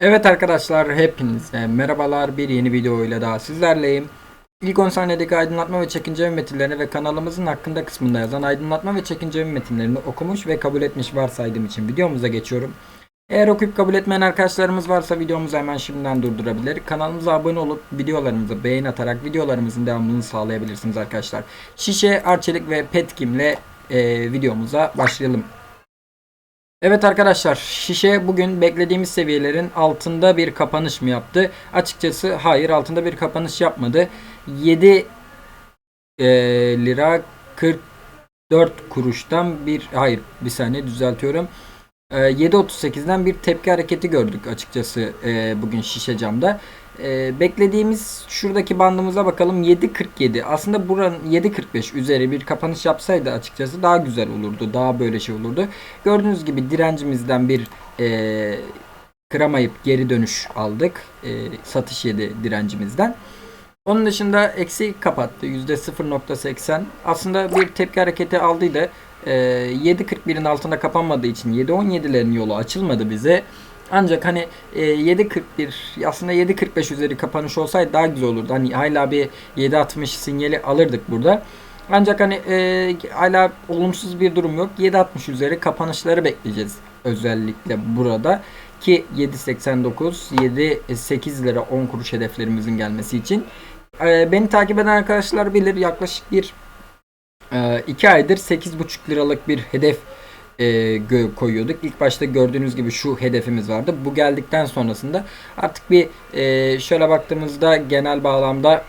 Evet arkadaşlar hepinize merhabalar bir yeni video ile daha sizlerleyim. İlk 10 saniyedeki aydınlatma ve çekince metinlerini ve kanalımızın hakkında kısmında yazan aydınlatma ve çekince metinlerini okumuş ve kabul etmiş varsaydığım için videomuza geçiyorum. Eğer okuyup kabul etmeyen arkadaşlarımız varsa videomuzu hemen şimdiden durdurabilir. Kanalımıza abone olup videolarımıza beğen atarak videolarımızın devamını sağlayabilirsiniz arkadaşlar. Şişe, Arçelik ve Petkim'le e, videomuza başlayalım. Evet arkadaşlar şişe bugün beklediğimiz seviyelerin altında bir kapanış mı yaptı? Açıkçası hayır altında bir kapanış yapmadı. 7 e, lira 44 kuruştan bir hayır bir saniye düzeltiyorum. E, 7.38'den bir tepki hareketi gördük açıkçası e, bugün şişe camda. E, beklediğimiz şuradaki bandımıza bakalım. 7.47 aslında buranın 7.45 üzeri bir kapanış yapsaydı açıkçası daha güzel olurdu. Daha böyle şey olurdu. Gördüğünüz gibi direncimizden bir e, kıramayıp geri dönüş aldık. E, satış yedi direncimizden. Onun dışında eksi kapattı. %0.80 aslında bir tepki hareketi aldıydı. E, 7.41'in altında kapanmadığı için 7.17'lerin yolu açılmadı bize ancak hani e, 7.41 aslında 7.45 üzeri kapanış olsaydı daha güzel olurdu. Hani hala bir 7.60 sinyali alırdık burada. Ancak hani e, hala olumsuz bir durum yok. 7.60 üzeri kapanışları bekleyeceğiz özellikle burada ki 7.89 7.8 lira 10 kuruş hedeflerimizin gelmesi için. E, beni takip eden arkadaşlar bilir yaklaşık bir 2 aydır 8.5 liralık bir hedef e, koyuyorduk. İlk başta gördüğünüz gibi şu hedefimiz vardı. Bu geldikten sonrasında artık bir e, şöyle baktığımızda genel bağlamda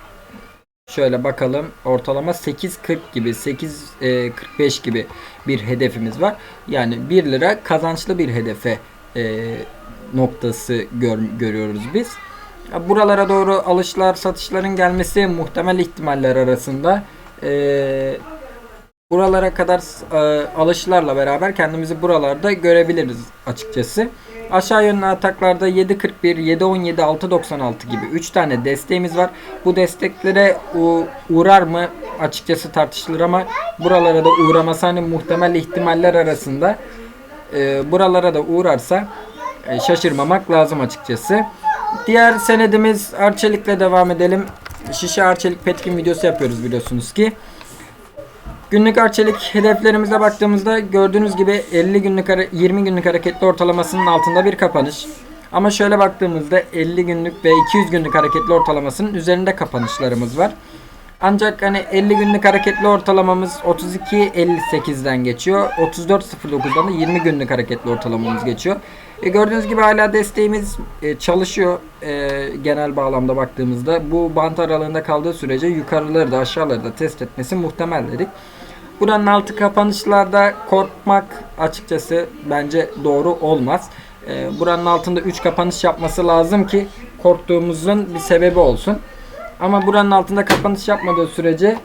şöyle bakalım ortalama 8.40 gibi 8.45 gibi bir hedefimiz var. Yani 1 lira kazançlı bir hedefe e, noktası gör, görüyoruz biz. Buralara doğru alışlar satışların gelmesi muhtemel ihtimaller arasında. Eee buralara kadar e, alışlarla beraber kendimizi buralarda görebiliriz açıkçası. Aşağı yönlü ataklarda 7.41, 7.17, 6.96 gibi 3 tane desteğimiz var. Bu desteklere uğrar mı açıkçası tartışılır ama buralara da uğraması hani muhtemel ihtimaller arasında e, buralara da uğrarsa e, şaşırmamak lazım açıkçası. Diğer senedimiz Arçelik'le devam edelim. Şişe Arçelik Petkin videosu yapıyoruz biliyorsunuz ki. Günlük arçelik hedeflerimize baktığımızda gördüğünüz gibi 50 günlük 20 günlük hareketli ortalamasının altında bir kapanış. Ama şöyle baktığımızda 50 günlük ve 200 günlük hareketli ortalamasının üzerinde kapanışlarımız var. Ancak hani 50 günlük hareketli ortalamamız 32.58'den geçiyor. 34.09'dan da 20 günlük hareketli ortalamamız geçiyor. E, gördüğünüz gibi hala desteğimiz e, çalışıyor e, genel bağlamda baktığımızda. Bu bant aralığında kaldığı sürece yukarıları da aşağıları da test etmesi muhtemel dedik. Buranın altı kapanışlarda korkmak açıkçası bence doğru olmaz. E, buranın altında 3 kapanış yapması lazım ki korktuğumuzun bir sebebi olsun. Ama buranın altında kapanış yapmadığı sürece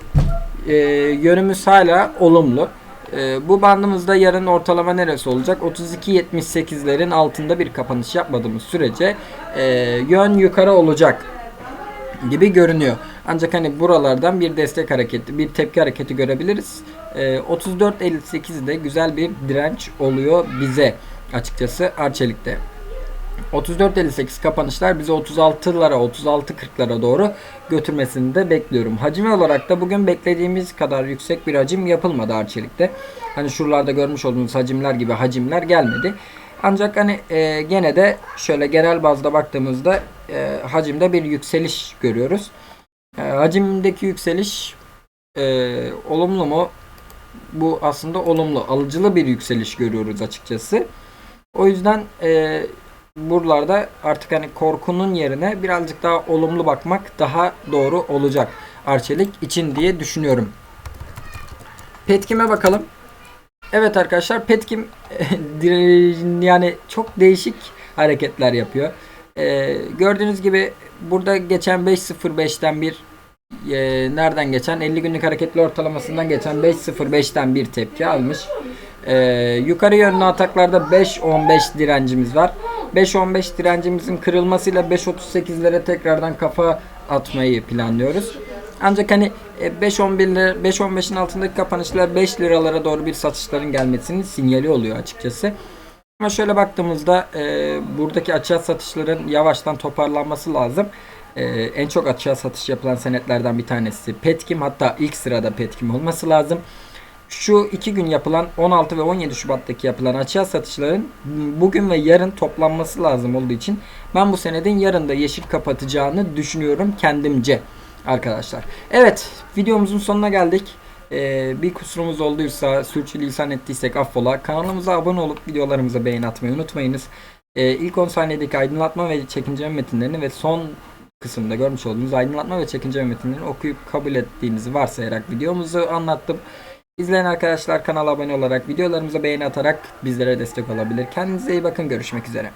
e, yönümüz hala olumlu. E, bu bandımızda yarın ortalama neresi olacak? 32.78'lerin altında bir kapanış yapmadığımız sürece e, yön yukarı olacak gibi görünüyor. Ancak hani buralardan bir destek hareketi, bir tepki hareketi görebiliriz. E, 34.58 de güzel bir direnç oluyor bize açıkçası Arçelik'te. 34.58 kapanışlar bizi 36'lara 36.40'lara doğru götürmesini de bekliyorum. Hacim olarak da bugün beklediğimiz kadar yüksek bir hacim yapılmadı Arçelik'te. Hani şuralarda görmüş olduğunuz hacimler gibi hacimler gelmedi. Ancak hani e, gene de şöyle genel bazda baktığımızda e, hacimde bir yükseliş görüyoruz. E, hacimdeki yükseliş e, olumlu mu? Bu aslında olumlu, alıcılı bir yükseliş görüyoruz açıkçası. O yüzden e, buralarda artık hani korkunun yerine birazcık daha olumlu bakmak daha doğru olacak Arçelik için diye düşünüyorum. Petkim'e bakalım. Evet arkadaşlar Petkim yani çok değişik hareketler yapıyor. Ee, gördüğünüz gibi burada geçen 5.05'ten bir e, nereden geçen 50 günlük hareketli ortalamasından geçen 5.05'ten bir tepki almış. Ee, yukarı yönlü ataklarda 5.15 direncimiz var. 5.15 direncimizin kırılmasıyla 5.38'lere tekrardan kafa atmayı planlıyoruz. Ancak hani 5.11 5.15'in altındaki kapanışlar 5 liralara doğru bir satışların gelmesinin sinyali oluyor açıkçası. Ama şöyle baktığımızda e, buradaki açığa satışların yavaştan toparlanması lazım. E, en çok açığa satış yapılan senetlerden bir tanesi Petkim. Hatta ilk sırada Petkim olması lazım. Şu iki gün yapılan 16 ve 17 Şubat'taki yapılan açığa satışların bugün ve yarın toplanması lazım olduğu için ben bu senedin yarın da yeşil kapatacağını düşünüyorum kendimce arkadaşlar. Evet videomuzun sonuna geldik. Ee, bir kusurumuz olduysa, sürçülisan ettiysek affola. Kanalımıza abone olup videolarımıza beğeni atmayı unutmayınız. Ee, ilk 10 saniyedeki aydınlatma ve çekinceme metinlerini ve son kısımda görmüş olduğunuz aydınlatma ve çekinceme metinlerini okuyup kabul ettiğinizi varsayarak videomuzu anlattım. İzleyen arkadaşlar kanala abone olarak videolarımıza beğeni atarak bizlere destek olabilir. Kendinize iyi bakın. Görüşmek üzere.